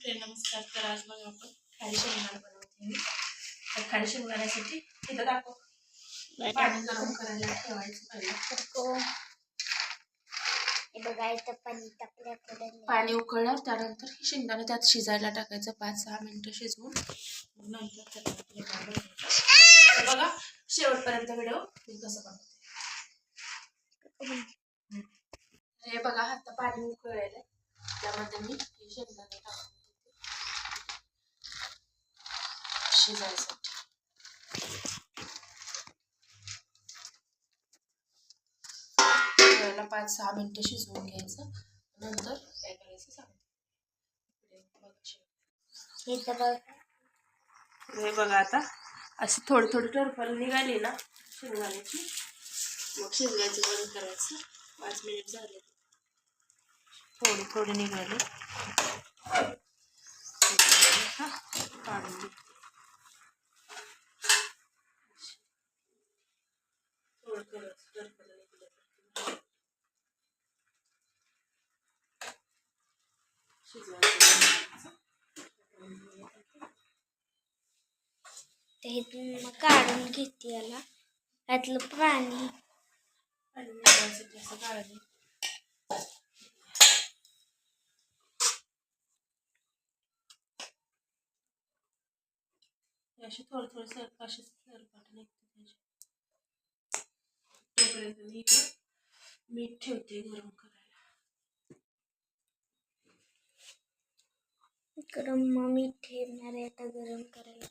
Friend नमस्कार. तर आज बघा आपण खाली शेंगदाणा बनवते मी. तर खाली शेंगदाण्यासाठी इथं दाखव. पाणी गरम करायला ठेवायचं पहिलं. बघा इथं पाणी टाकल्याकडे पाणी उकळल्यावर त्यानंतर हे शेंगदाणे त्यात शिजायला टाकायचं. पाच सहा मिनिटं शिजवून. मग नंतर बघा शेवटपर्यंत व्हिडिओ मी कसं बनवते. हे बघा आता पाणी उकळलेलं आहे. त्यामध्ये मी हे शेंगदाणे टाकून शिजायसाठी पाच सहा मिनिटं शिजवून घ्यायचं. नंतर काय करायचं सांगते हे बघा. आता. अशी थोडी थोडी टरफल निघाली ना शिजवायची. मग शिजवायचं बंद करायचं. पाच मिनिट झाले. थोडी थोडी निघाली. हा, काढून घे. थोडं करायचं टरफल निघल्यासारखं. शिजवायचं बंद करायचं. मग काढून घेते याला. यातलं पाणी हे अशी थोडी थोडी सरक अशी सरपाट मीठ ठेवते गरम करायला. गरम मग मी ठेवणार आहे आता गरम करायला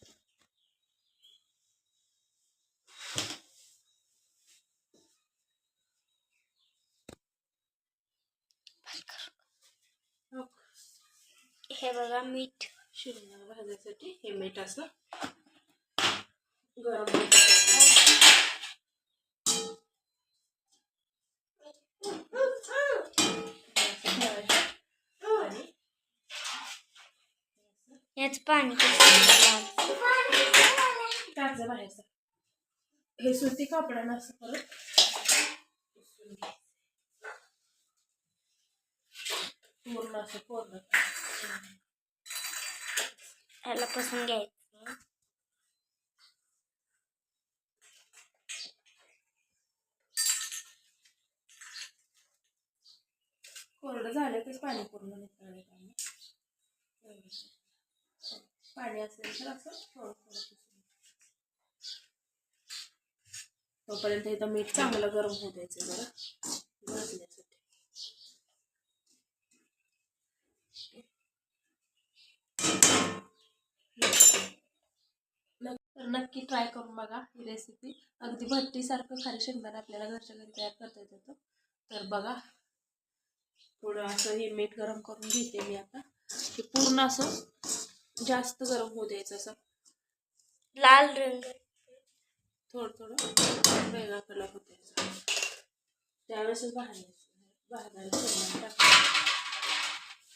हो. हे बघा मीठ. शेंगदाणा भाजायसाठी. हे मीठ असं गरम याच पाणी टाकलं बाहेरचं हे सुती कापडानं असं घ्यायचं. पूर्ण असं पूर्ण ह्याला पुसून घ्यायचं कोरडं झालं की पाणी पूर्ण निघणार पाणी असेल तर असं थोडं थोडं तोपर्यंत इथं मीठ चांगलं गरम होऊ द्यायचं जरा भाजण्यासाठी तर नक्की ट्राय करून बघा ही रेसिपी अगदी भट्टीसारखं खाली शेंगदाणा आपल्याला घरच्या घरी तयार करता येतं तर बघा थोडं असं हे मीठ गरम करून घेते मी आता. हे पूर्ण असं जास्त गरम होऊ द्यायचं असं. लाल रंग. थोडं थोडं वेगळा कलर होते त्यावेळेसच भाजायचं भाजायला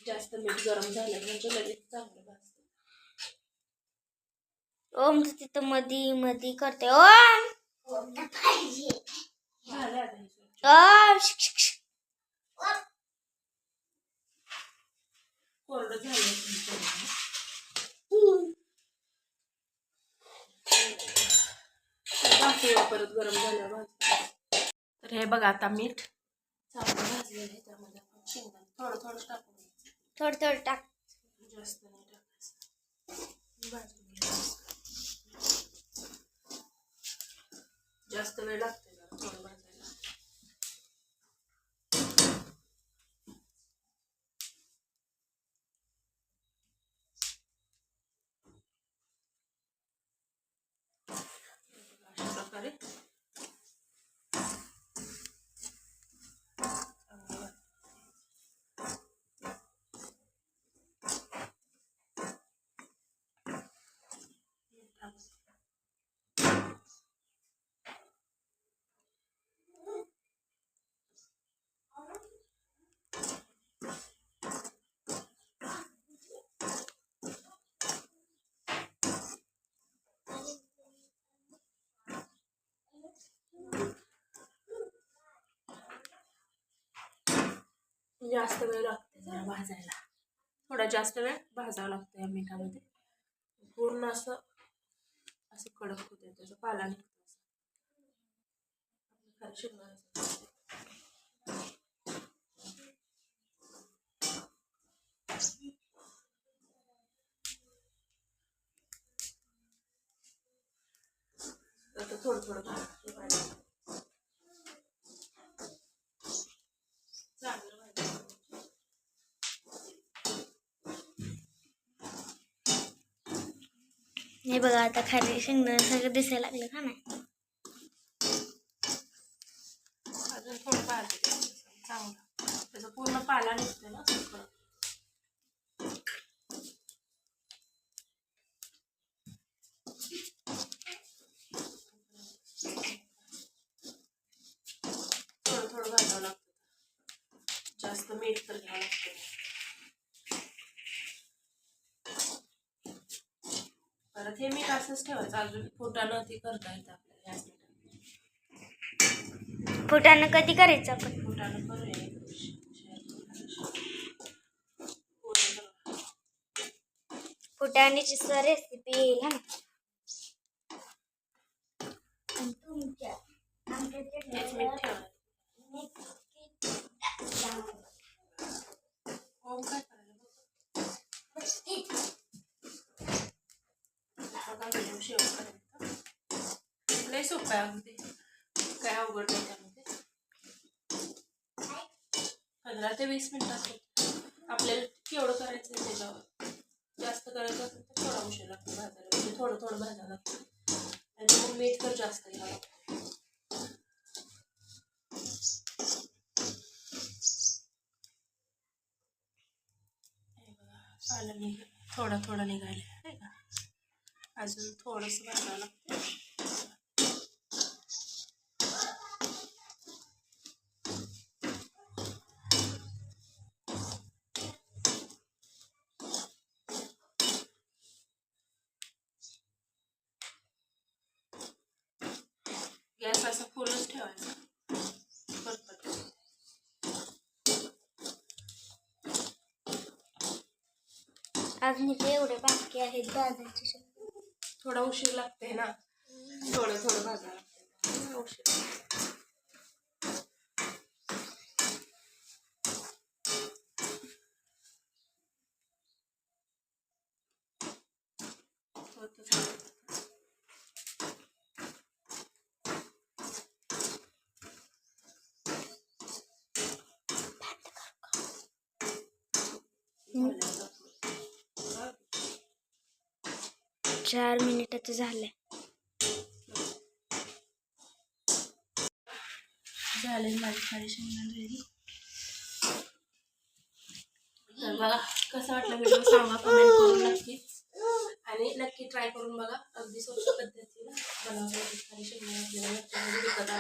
जास्त मीठ गरम झालं म्हणजे लगेच चांगलं भाजतं. ओम तू तिथं मधी मधी करते. ओम हे. ओम परत गरम. तर हे बघा आता मीठ. चांगलं भाजलेलं आहे त्यामध्ये आपण शेंगदाणे थोडं थोडं टाकून घ्यायचं. थोडं थोडं टाक. जास्त नाही टाकायचं. भाजून जास्त वेळ लागते जास्त वेळ लागते जरा भाजायला. थोडा जास्त वेळ भाजावं लागतं या मिठामध्ये. पूर्ण असं असं कडक होते त्याचा पाला निघतो असं. थोडं थोडं भाजायचं पाहिजे. चांगलं भाजायचं. हे बघा आता खाली शेंगदाणा सगळं दिसायला लागलं का नाही? अजून थोडं भाजायचं चांगलं. पूर्ण पाला निघतो ना सगळं थोडं थोडं भाजावं लागतं जास्त मीठ तर घ्यावं लागतं परत हे मीठ असंच ठेवायचं. अजून फुटानं ते करता येतं आपल्याला फुटाणं कधी करायचं आपण? फुटानं करूया एक करू. फुटाण्याची रेसिपी येईल हा मीठ ठेवायचं ओम काय करायला बघ. बघा व्हिडिओ शेअर करायचा लय सोपं आहे अगदी काय अवघड नाही त्यामध्ये? पंधरा ते वीस मिनटात आपल्याला केवढं करायचं त्याच्यावर? जास्त करायचं असेल तर थोडा उशीर लागतो भाजायला. म्हणजे थोडं थोडं भाजायला लागतं. आणि मग मीठ तर जास्त घ्यावं लागतं. हे थोडं थोडं निघाले आहे का? अजून थोडंसं भाजावं लागतं गॅस असं फुलच ठेवायचा पटपट अजून इथे एवढे बाकी आहेत भाजायचे शेंगदाणे. थोडा उशीर लागते ना. थोडं थोडं भाजावं लागतं उशीर. चार मिनिटाचं झालंय झाले. माझी साडी शेंगदाण रेडी बघा कसं वाटलं सांगा कमेंट करून नक्कीच. आणि नक्की ट्राय करून बघा अगदी सोप्या पद्धतीनं साडी आपल्याला म्हणजे विकत